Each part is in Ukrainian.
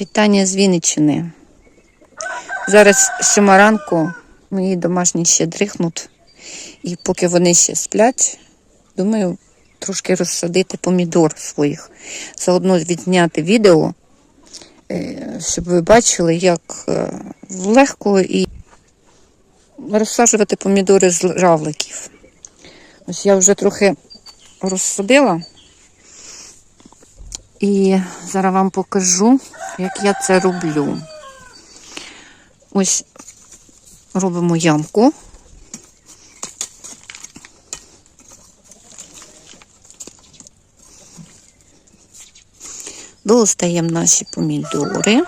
Вітання з Вінниччини. Зараз сьома ранку мої домашні ще дрихнуть. І поки вони ще сплять, думаю, трошки розсадити помідор своїх. Заодно відзняти відео, е, щоб ви бачили, як е, легко і розсаджувати помідори з равликів. Ось я вже трохи розсадила. І зараз вам покажу, як я це роблю. Ось робимо ямку. Достаємо наші помідори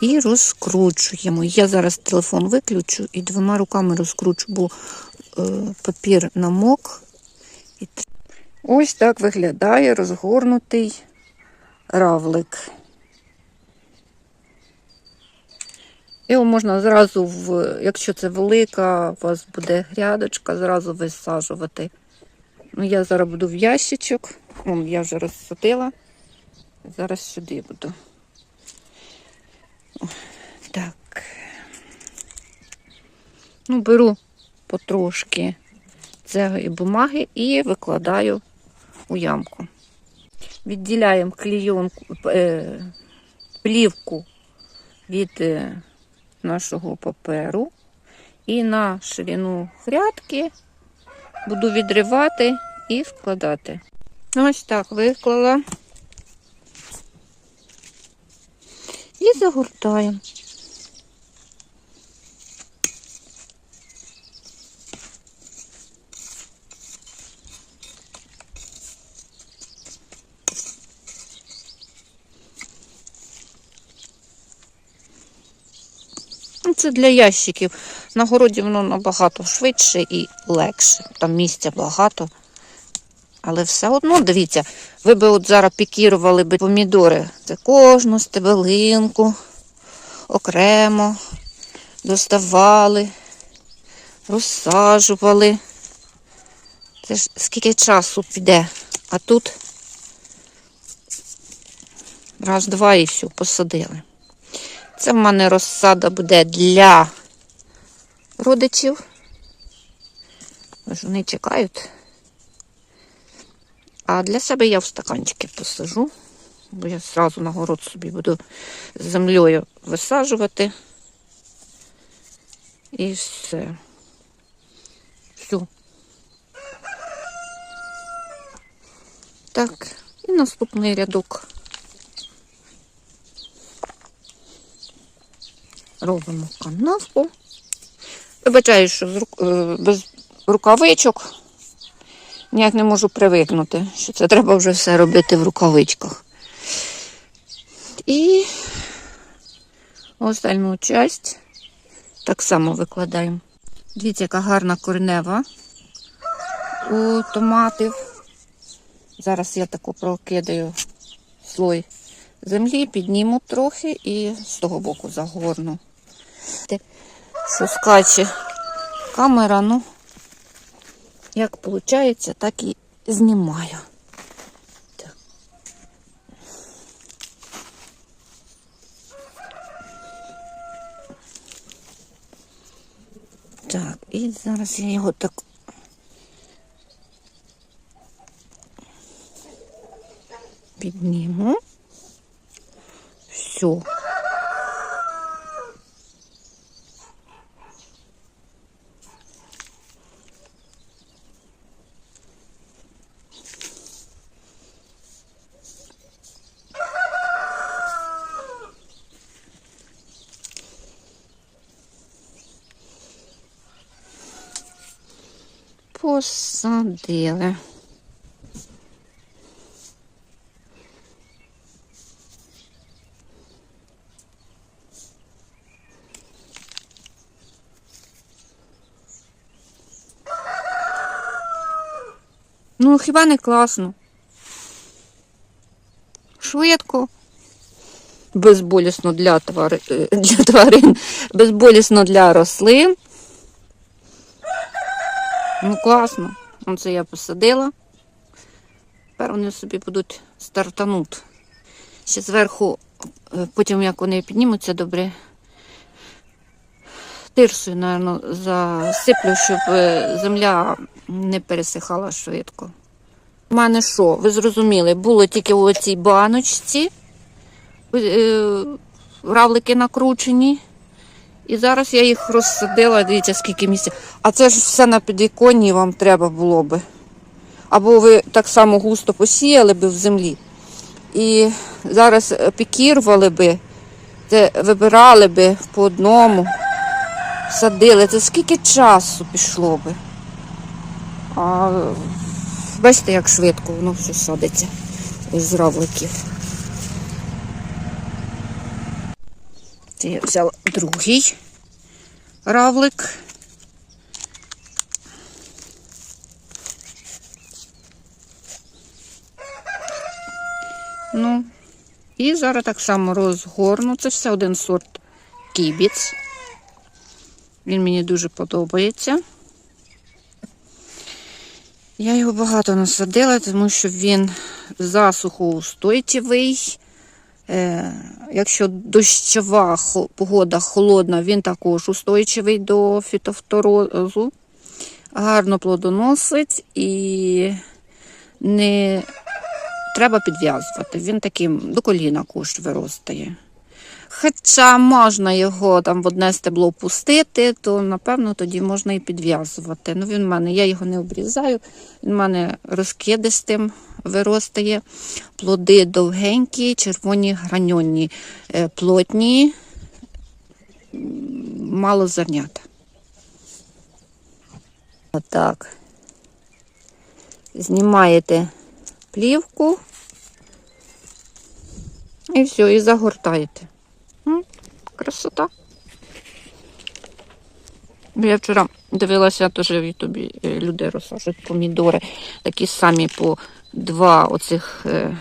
і розкручуємо. Я зараз телефон виключу і двома руками розкручу, бо е, папір намок. Ось так виглядає розгорнутий равлик. Його можна зразу, в, якщо це велика, у вас буде грядочка, зразу висаджувати. Ну, я зараз буду в ящичок. Вон, я вже розсадила. Зараз сюди буду. Так. Ну, беру потрошки цієї бумаги і викладаю у ямку. Відділяємо клійонку, е, плівку від е, нашого паперу і на ширину грядки буду відривати і вкладати. Ось так виклала. І загортаємо. Це для ящиків. На городі воно набагато швидше і легше. Там місця багато. Але все одно, дивіться, ви би от зараз пікірували би помідори. Це кожну стебелинку окремо доставали, розсаджували. Це ж скільки часу піде. А тут раз, два і все, посадили. Це в мене розсада буде для родичів. Вони чекають. А для себе я в стаканчики посажу, бо я зразу на город собі буду з землею висаджувати. І все. Все. Так, і наступний рядок. Робимо канавку. Вибачаю, що е, без рукавичок ніяк не можу привикнути, що це треба вже все робити в рукавичках. І остальну часть так само викладаємо. Дивіться, яка гарна коренева у томатів. Зараз я таку прокидаю слой землі, підніму трохи і з того боку загорну. Що скаче камера, ну, як виходить, так і знімаю. Так, і зараз я його так. Підніму. Все. Посадили. Ну, хіба не класно? Швидко. Безболісно для, твари... е, для тварин, безболісно для рослин. Ну, класно. Оце я посадила. Тепер вони собі будуть стартануть. Ще зверху е, потім, як вони піднімуться добре, тирсою, напевно, засиплю, щоб е, земля не пересихала швидко. У мене що, ви зрозуміли, було тільки у цій баночці е, равлики накручені. І зараз я їх розсадила, дивіться, скільки місця. А це ж все на підвіконні вам треба було би. Або ви так само густо посіяли би в землі. І зараз е, пікірували би, це вибирали би по одному, садили. Це скільки часу пішло би. А бачите, як швидко воно все садиться з равликів. Це я взяла другий равлик. Ну, і зараз так само розгорну. Це все один сорт кібіц. Він мені дуже подобається. Я його багато насадила, тому що він засухоустойчивий. Е, якщо дощова погода холодна, він також устойчивий до фітофторозу. Гарно плодоносить і не треба підв'язувати. Він таким до коліна кущ виростає. Хоча можна його там в одне стебло пустити, то напевно тоді можна і підв'язувати. Ну він в мене, я його не обрізаю, він в мене розкидистим виростає. Плоди довгенькі, червоні граньонні, е, плотні, мало зернят. Отак. Знімаєте плівку і все, і загортаєте. Красота. Я вчора дивилася теж в Ютубі е, люди розсаджують помідори. Такі самі по два оцих е,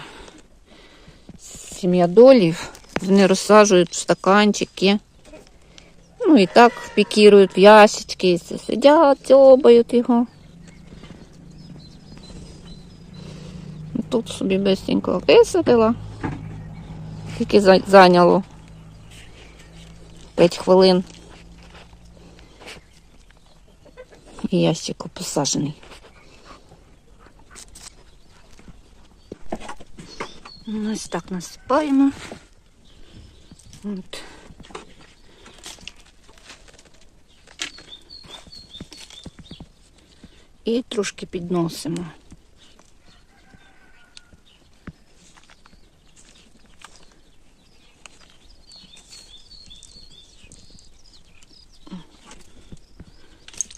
сім'ядолів. Вони розсаджують в стаканчики. Ну і так пікірують в це сидять, цьобають його. Тут собі бестенько висадила. Тільки зайняло 5 хвилин. І ящик посаджений. Ось так насипаємо. От. І трошки підносимо.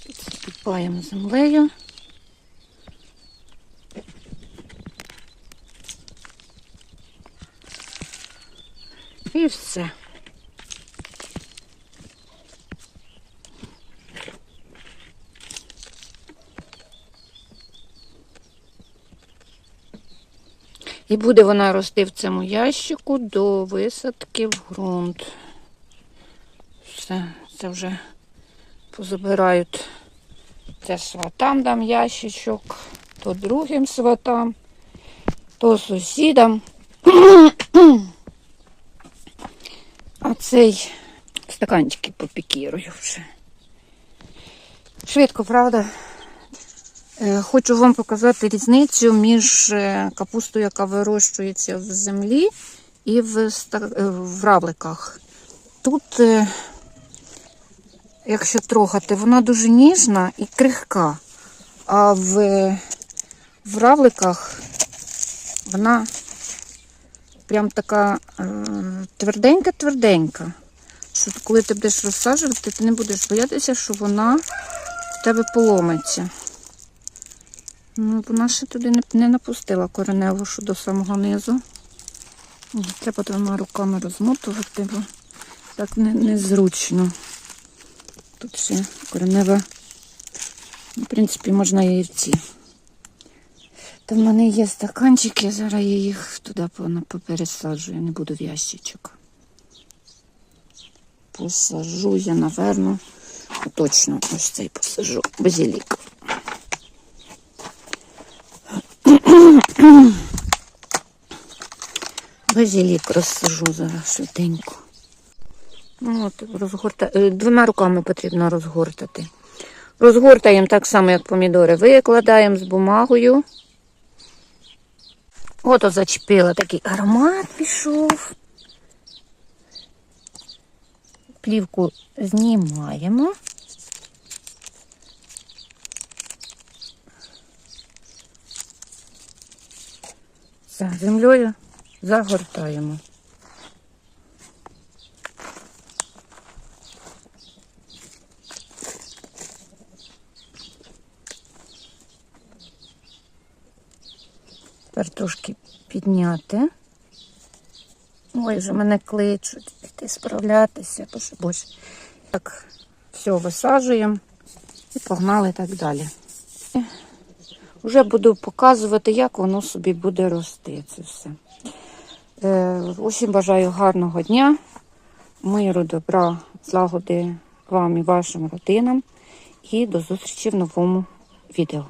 Підсипаємо землею. І все. І буде вона рости в цьому ящику до висадки в ґрунт. Все, це вже позабирають. Це сватам дам ящичок, то другим сватам, то сусідам. Цей стаканчики попікірую вже. Швидко, правда? Е, Хочу вам показати різницю між е, капустою, яка вирощується в землі, і в, е, в равликах. Тут, якщо трогати, вона дуже ніжна і крихка, а в, в равликах вона прям така е, тверденька-тверденька. Що коли ти будеш розсаджувати, ти не будеш боятися, що вона в тебе поломиться. Ну, вона ще туди не, не напустила кореневу, що до самого низу. Треба двома руками розмотувати, бо так не, незручно. Тут ще коренева, в принципі, можна і в ці. Та в мене є стаканчики, зараз я їх туди попересаджую, не буду в ящичок. Посажу я, напевно, точно ось цей посажу, базилік. Базилік розсажу зараз швиденько. Ну, от, розгорта... е, Двома руками потрібно розгортати. Розгортаємо так само, як помідори. Викладаємо з бумагою. Ото зачепила такий аромат пішов. Плівку знімаємо. За землею загортаємо. Тепер трошки підняти. Ой, вже мене кличуть йти справлятися, боже. Так, все висаджуємо і погнали так далі. Вже буду показувати, як воно собі буде рости. Це все. Е, усім бажаю гарного дня, миру, добра, злагоди вам і вашим родинам. І до зустрічі в новому відео.